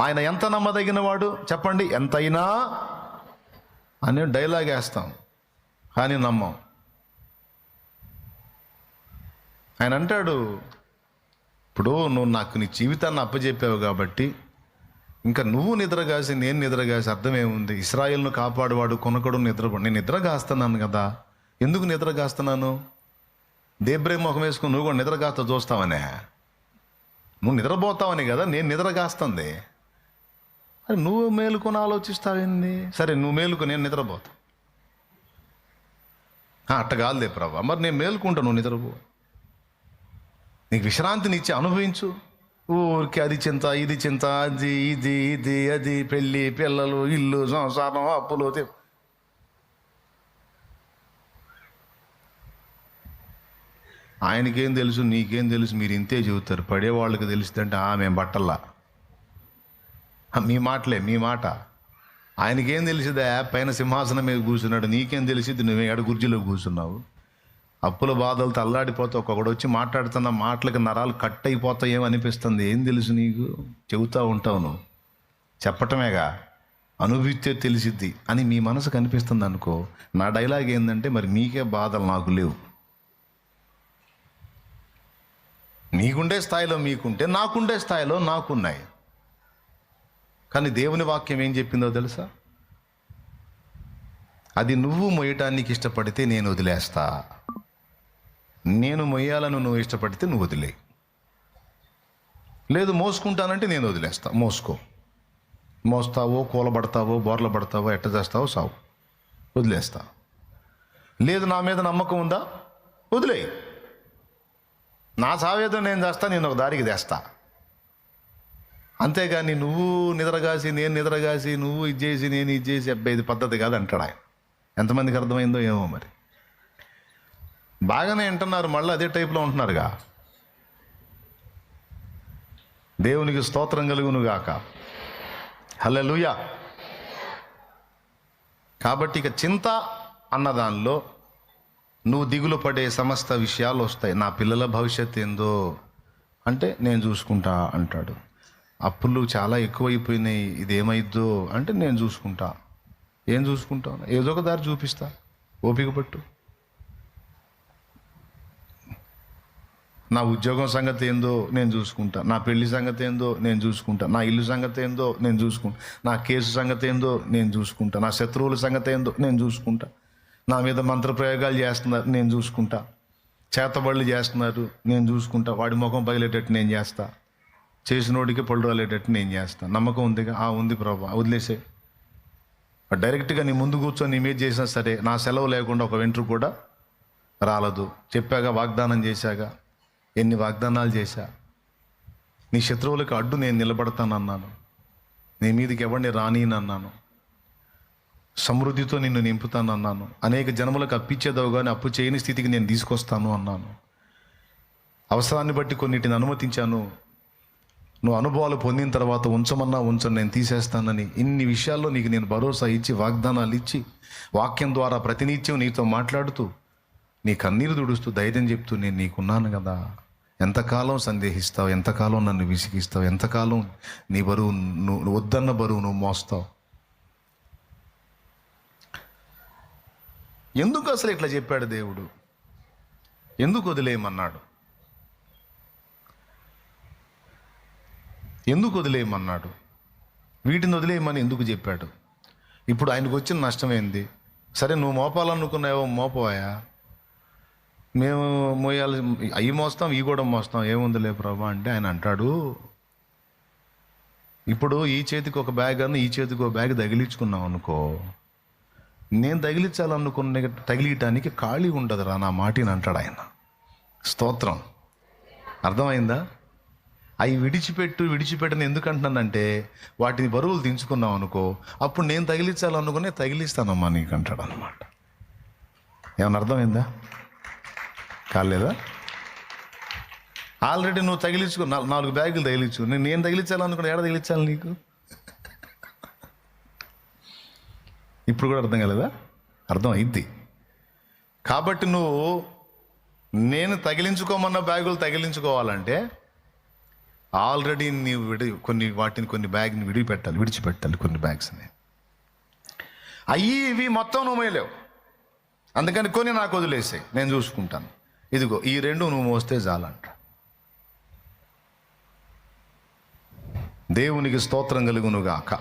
ఆయన ఎంత నమ్మదగిన వాడు చెప్పండి ఎంతైనా అని డైలాగ్ వేస్తాం. కానీ నమ్మం. ఆయన అంటాడు ఇప్పుడు నువ్వు నాకు నీ జీవితాన్ని అప్పచెప్పావు కాబట్టి ఇంకా నువ్వు నిద్రగాసి నేను నిద్రగాసి అర్థమేముంది? ఇస్రాయిల్ను కాపాడువాడు కొనకడు నిద్ర నేను నిద్రగాస్తున్నాను కదా. ఎందుకు నిద్రగాస్తున్నాను? దేబ్రే ముఖం వేసుకుని నువ్వు కూడా నిద్రగాస్తా చూస్తావనే? నువ్వు నిద్రపోతావని కదా నేను నిద్రగాస్తుంది. అరే నువ్వు మేలుకొని ఆలోచిస్తావేంది సరే నువ్వు మేలుకు నేను నిద్రపోతా. ఆ, అట్ట కాదులే ప్రభా. మరి నేను మేలుకుంటా నువ్వు నిద్రపో. నీకు విశ్రాంతిని ఇచ్చి అనుభవించు. ఊరికి అది చింత ఇది చింత అది ఇది ఇది అది పెళ్ళి పిల్లలు ఇల్లు సంసారం అప్పులు ఆయనకేం తెలుసు నీకేం తెలుసు మీరు ఇంతే చెబుతారు. పడే వాళ్ళకి తెలుస్తుందంటే ఆ మేము బట్టల్లా మీ మాటలే మీ మాట. ఆయనకేం తెలిసిదా పైన సింహాసనం మీద కూర్చున్నాడు. నీకేం తెలిసింది నువ్వే ఎడ కుర్చీలో కూర్చున్నావు. అప్పుల బాధలతో అల్లాడిపోతే ఒక్కొక్కడు వచ్చి మాట్లాడుతున్న మాటలకు నరాలు కట్ అయిపోతాయేమో అనిపిస్తుంది. ఏం తెలుసు నీకు? చెబుతూ ఉంటావు నువ్వు. చెప్పటమేగా. అనుభూతే తెలిసిద్ది అని మీ మనసు కనిపిస్తుంది అనుకో. నా డైలాగ్ ఏంటంటే మరి మీకే బాధలు నాకు లేవు. నీకుండే స్థాయిలో మీకుంటే నాకుండే స్థాయిలో నాకున్నాయి. కానీ దేవుని వాక్యం ఏం చెప్పిందో తెలుసా? అది నువ్వు మొయ్యటానికి ఇష్టపడితే నేను వదిలేస్తా. నేను మొయ్యాలను నువ్వు ఇష్టపడితే నువ్వు వదిలే. లేదు మోసుకుంటానంటే నేను వదిలేస్తా. మోసుకో. మోస్తావో కూలబడతావో బోర్ల పడతావో ఎట్ట చేస్తావో సావు. వదిలేస్తా. లేదు నా మీద నమ్మకం ఉందా? వదిలే. నా సావేదో నేను చేస్తా నేను ఒక దారికి తెస్తా అంతేగాని నువ్వు నిద్రగాసి నేను నిద్రగాసి నువ్వు ఇది చేసి నేను ఇది చేసి అబ్బాయి ఇది పద్ధతి కాదు అంటాడు ఆయన. ఎంతమందికి అర్థమైందో ఏమో మరి. బాగానే వింటున్నారు మళ్ళీ అదే టైప్లో ఉంటున్నారుగా. దేవునికి స్తోత్రం కలుగును హలో లూయ కాబట్టి ఇక చింత అన్న దానిలో నువ్వు దిగులు పడే సమస్త విషయాలు వస్తాయి. నా పిల్లల భవిష్యత్తు ఏందో అంటే నేను చూసుకుంటా అంటాడు. అప్పులు చాలా ఎక్కువైపోయినాయి. ఇది ఏమైద్దో అంటే నేను చూసుకుంటా. ఏం చూసుకుంటాను ఏదో ఒక దారి చూపిస్తా. ఓపిక పట్టు. నా ఉద్యోగం సంగతి ఏందో నేను చూసుకుంటా. నా పెళ్ళి సంగతి ఏందో నేను చూసుకుంటా. నా ఇల్లు సంగతి ఏందో నేను చూసుకుంటా. నా కేసు సంగతి ఏందో నేను చూసుకుంటా. నా శత్రువుల సంగతి ఏందో నేను చూసుకుంటా. నా మీద మంత్రప్రయోగాలు చేస్తున్నారు నేను చూసుకుంటా. చేతబడులు చేస్తున్నారు నేను చూసుకుంటా. వాడి ముఖం పగిలేటట్టు నేను చేస్తా. చేసినోడికి పళ్ళు రాలేటట్టు నేను చేస్తా. నమ్మకం ఉందిగా ఆ ఉంది ప్రభా వదిలేసే. డైరెక్ట్గా నీ ముందు కూర్చొని నీ మీద చేసినా సరే నా సెలవు లేకుండా ఒక వెంట్రు కూడా రాలదు. చెప్పాక వాగ్దానం చేశాగా ఎన్ని వాగ్దానాలు చేశా. నీ శత్రువులకు అడ్డు నేను నిలబడతానన్నాను. నీ మీదకి ఎవరిని రానియనన్నాను సమృద్ధితో నిన్ను నింపుతానన్నాను. అనేక జనములకు అప్పిచ్చేదవు కానీ అప్పు చేయని స్థితికి నేను తీసుకొస్తాను అన్నాను. అవసరాన్ని బట్టి కొన్నిటిని అనుమతించాను. నువ్వు అనుభవాలు పొందిన తర్వాత ఉంచమన్నా ఉంచను నేను తీసేస్తానని ఇన్ని విషయాల్లో నీకు నేను భరోసా ఇచ్చి వాగ్దానాలు ఇచ్చి వాక్యం ద్వారా ప్రతినిత్యం నీతో మాట్లాడుతూ నీ కన్నీరు దుడుస్తూ ధైర్యం చెప్తూ నేను నీకున్నాను కదా. ఎంతకాలం సందేహిస్తావు? ఎంతకాలం నన్ను విసిగిస్తావు? ఎంతకాలం నీ బరువు నువ్వు వద్దన్న బరువు నువ్వు మోస్తావు? ఎందుకు అసలు ఇట్లా చెప్పాడు దేవుడు? ఎందుకు వదిలేయమన్నాడు? ఎందుకు వదిలేయమన్నాడు? వీటిని వదిలేయమని ఎందుకు చెప్పాడు? ఇప్పుడు ఆయనకు వచ్చిన నష్టం ఏంది? సరే నువ్వు మోపాలనుకున్నావో మోపోయా మేము మోయాలి అవి మోస్తాం ఇవి కూడా మోస్తాం ఏముందిలే ప్రభా అంటే ఆయన అంటాడు ఇప్పుడు ఈ చేతికి ఒక బ్యాగ్ అని ఈ చేతికి ఒక బ్యాగ్ తగిలించుకున్నాం అనుకో నేను తగిలించాలనుకున్న తగిలియటానికి ఖాళీ ఉండదురా నా మాటిని అంటాడు ఆయన. స్తోత్రం. అర్థమైందా? అవి విడిచిపెట్టు విడిచిపెట్టని ఎందుకు అంటున్నానంటే వాటిని బరువులు దించుకున్నాం అనుకో అప్పుడు నేను తగిలించాలనుకునే తగిలిస్తానమ్మా నీకు అంటాడు అనమాట ఏమన్నా అర్థమైందా? కాలేదా? ఆల్రెడీ నువ్వు తగిలించుకో నాలుగు నాలుగు బ్యాగులు తగిలించు నేను నేను తగిలించాలనుకున్నా ఏడ తగిలించాలి నీకు? ఇప్పుడు కూడా అర్థం కాలేదా? అర్థం అయింది కాబట్టి నువ్వు నేను తగిలించుకోమన్న బ్యాగులు తగిలించుకోవాలంటే ఆల్రెడీ నీవు విడి కొన్ని వాటిని కొన్ని బ్యాగ్ని విడిపెట్టాలి విడిచిపెట్టాలి కొన్ని బ్యాగ్స్ని అయ్యి ఇవి మొత్తం నువ్వు మోయలేవు. అందుకని కొన్ని నాకు వదిలేసాయి. నేను చూసుకుంటాను. ఇదిగో ఈ రెండు నువ్వు మోస్తే చాలంట. దేవునికి స్తోత్రం కలుగునుగాక.